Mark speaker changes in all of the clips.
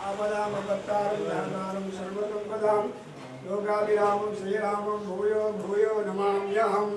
Speaker 1: आपदाम आपदामपत्तारञ्जहनानं सर्वतम पदाम लोकाभिरामं श्रीरामं भूयो भूयो नमाम्यहम्।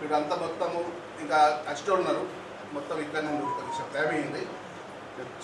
Speaker 1: వీళ్ళంతా మొత్తము ఇంకా కష్టం ఉన్నారు. మొత్తం ఇక్కడనే ఉన్నారు కొంచెం టైం అయింది.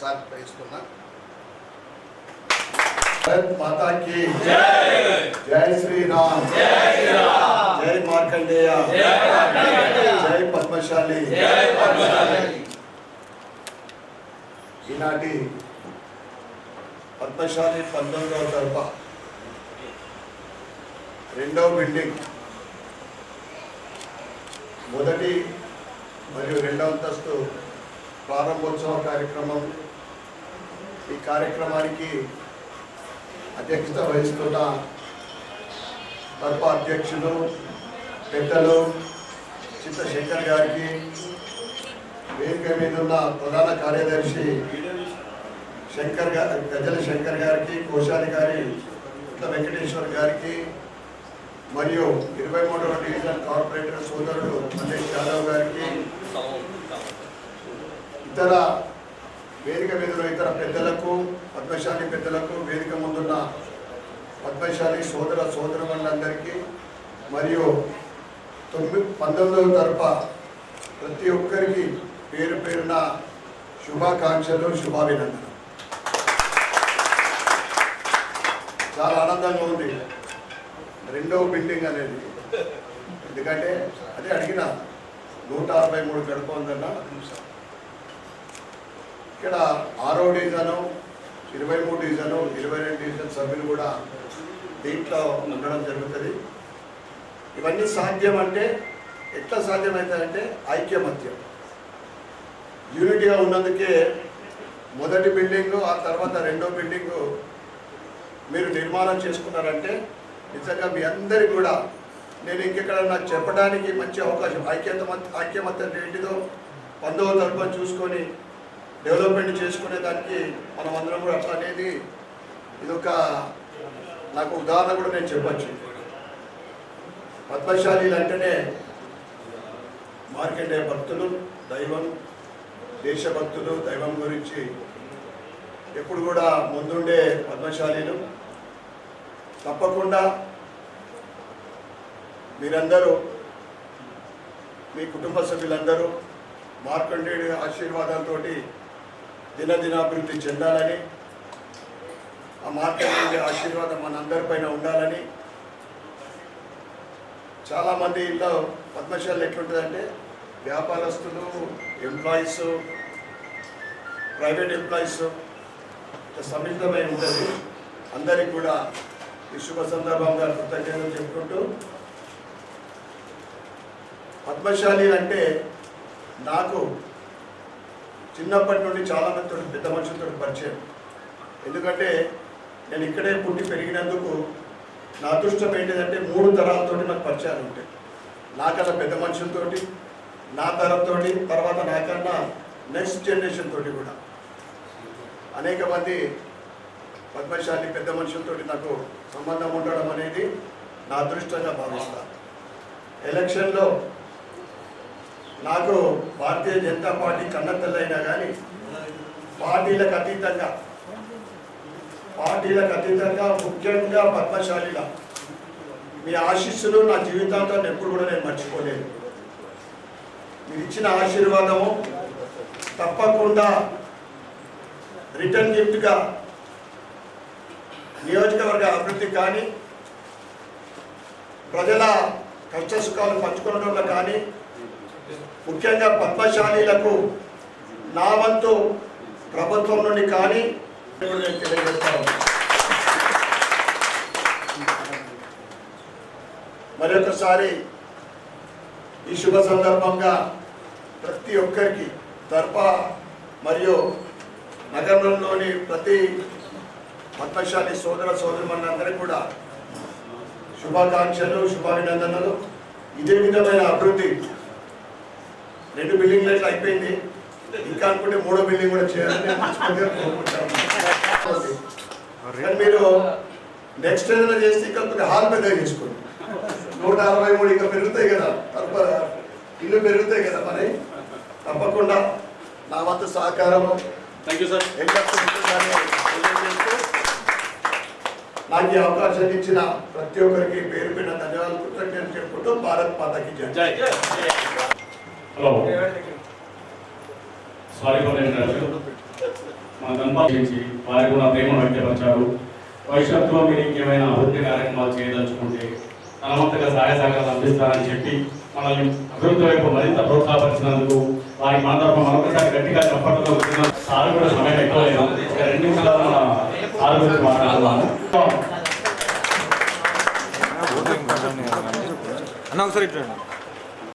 Speaker 1: సార్ ఇస్తున్నా
Speaker 2: మాతాకి జై శ్రీరామ్. జై మార్కండేయ. జై పద్మశాలి. ఈనాటి పద్మశాలి పంతొమ్మిదవ తరఫ. రెండవ బిల్డింగ్. మొదటి మరియు రెండవ అంతస్తు ప్రారంభోత్సవ కార్యక్రమం. ఈ కార్యక్రమానికి అధ్యక్షత వహిస్తున్న తరఫు అధ్యక్షులు పెద్దలు చిత్తశంకర్ గారికి వేదిక మీద ఉన్న ప్రధాన కార్యదర్శి శంకర్ గారి గజల శంకర్ గారికి కోశాలి గారి వెంకటేశ్వర్ గారికి మరియు ఇరవై మూడవ డివిజన్ కార్పొరేటర్ సోదరుడు మల్లేష్ యాదవ్ గారికి ఇతర వేదిక మీదలో ఇతర పెద్దలకు పద్మశాలి పెద్దలకు వేదిక ముందున్న పద్మశాలి సోదర సోదరులందరికీ మరియు తొమ్మిది పంతొమ్మిదవ తరఫ ప్రతి ఒక్కరికి పేరు పేరున శుభాకాంక్షలు శుభాభినందనలు. చాలా ఆనందంగా ఉంది. రెండవ బిల్డింగ్ అనేది. ఎందుకంటే అదే అడిగిన నూట అరవై మూడు గడప ఉందన్న. ఇక్కడ ఆరో డివిజను ఇరవై మూడు డివిజను ఇరవై రెండు డివిజన్ సభ్యులు కూడా దీంట్లో ఉండడం జరుగుతుంది. ఇవన్నీ సాధ్యం అంటే ఎట్లా సాధ్యమవుతాయంటే ఐక్యమత్యం. యూనిటీగా ఉన్నందుకే మొదటి బిల్డింగు ఆ తర్వాత రెండో బిల్డింగు మీరు నిర్మాణం చేసుకున్నారంటే నిజంగా మీ అందరికీ కూడా నేను ఇంకెక్కడ నాకు చెప్పడానికి మంచి అవకాశం ఐక్యత ఐక్యమత్యం ఏంటిదో పందవ తరఫున చూసుకొని డెవలప్మెంట్ చేసుకునే దానికి మనం అందరం కూడా అట్లా అనేది ఇది ఒక నాకు ఉదాహరణ కూడా నేను చెప్పచ్చు. పద్మశాలీలు అంటేనే మార్కండేయ భక్తులు దైవం దేశభక్తులు దైవం గురించి ఎప్పుడు కూడా ముందుండే పద్మశాలీలు. తప్పకుండా మీరందరూ మీ కుటుంబ సభ్యులందరూ మార్కండేయుడి ఆశీర్వాదంతో దినదినాభివృద్ధి చెందాలని ఆ మార్కండేయుడి ఆశీర్వాదం మనందరిపైన ఉండాలని చాలామంది ఇంట్లో పద్మశాలలు ఎట్లుంటుందంటే వ్యాపారస్తులు ఎంప్లాయీస్ ప్రైవేట్ ఎంప్లాయీస్ సమిళితమై ఉంటుంది. అందరికి కూడా ఈ శుభ సందర్భంగా కృతజ్ఞతలు చెప్పుకుంటూ పద్మశాలి అంటే నాకు చిన్నప్పటి నుండి చాలా మందితో పెద్ద మనుషులతో పరిచయం. ఎందుకంటే నేను ఇక్కడే పుట్టి పెరిగినందుకు నా అదృష్టం ఏంటిదంటే మూడు తరాలతో నాకు పరిచయాలు ఉంటాయి. నాకన్నా పెద్ద మనుషులతోటి నా తరంతో తర్వాత నాకన్నా నెక్స్ట్ జనరేషన్ తోటి కూడా. అనేక మంది పద్మశాలి పెద్ద మనుషులతో నాకు సంబంధం ఉండడం అనేది నా అదృష్టంగా భావిస్తాను ఎలక్షన్లో నాకు భారతీయ జనతా పార్టీ కన్నతల్లైనా కానీ పార్టీలకు అతీతంగా పార్టీలకు అతీతంగా ముఖ్యంగా పద్మశాలిల మీ ఆశీస్సులు నా జీవితాంతం ఎప్పుడు కూడా నేను మర్చిపోలేను. మీరు ఇచ్చిన ఆశీర్వాదము తప్పకుండా రిటర్న్ గిఫ్ట్గా నియోజకవర్గ అభివృద్ధి కానీ ప్రజల కష్ట సుఖాలు పంచుకోవడంలో కానీ ముఖ్యంగా పద్మశాలీలకు నా వంతు ప్రభుత్వం నుండి కానీ నేను తెలియజేస్తాను మరొకసారి ఈ శుభ సందర్భంగా ప్రతి ఒక్కరికి దర్ప మరియు నగరంలోని ప్రతి పద్మశాలి సోదర సోదరులందరికీ కూడా శుభాకాంక్షలు శుభాభినందనలు. ఇదే విధమైన అభివృద్ధి రెండు బిల్డింగ్లు ఎట్లా అయిపోయింది. ఇంకా అనుకుంటే మూడో బిల్డింగ్ కూడా చేయాలని కోరుకుంటాను. మీరు నెక్స్ట్ ఏదైనా చేస్తే ఇంకా కొద్దిగా హాల్ పెద్దగా చేసుకోండి. నూట అరవై మూడు ఇంకా పెరుగుతాయి కదా. తప్ప ఇల్లు పెరుగుతాయి కదా మరి. తప్పకుండా నా వంతు సహకారము.
Speaker 3: థ్యాంక్ యూ సార్
Speaker 2: నాకు ఈ అవకాశం ఇచ్చిన ప్రతి ఒక్కరికి పేరు పేరున ధన్యవాదాలు కృతజ్ఞతలు చెప్పుకుంటూ భారత్ మాతకి జై.
Speaker 3: జై. హలో. సారీ ఫర్ ఇంటర్వ్యూ మా దంపా గురించి వారి కూడా ప్రేమను వ్యక్తపరిచారు. భవిష్యత్తులో మీరు ఇంకేమైనా అభివృద్ధి కార్యక్రమాలు చేయదలుచుకుంటే తనవంతగా సహాయ సహకారాలు అందిస్తారని చెప్పి మనల్ని అభివృద్ధి వైపు మరింత ప్రోత్సాహపరిచినందుకు మన తరఫున మరొకసారి గట్టిగా చెప్పడంలో సార్ కూడా సమయం ఎక్కువ లేదు రెండు నిమిషాలు మన సార్ గురించి
Speaker 4: అన్న ఒకసారి ఇట్లా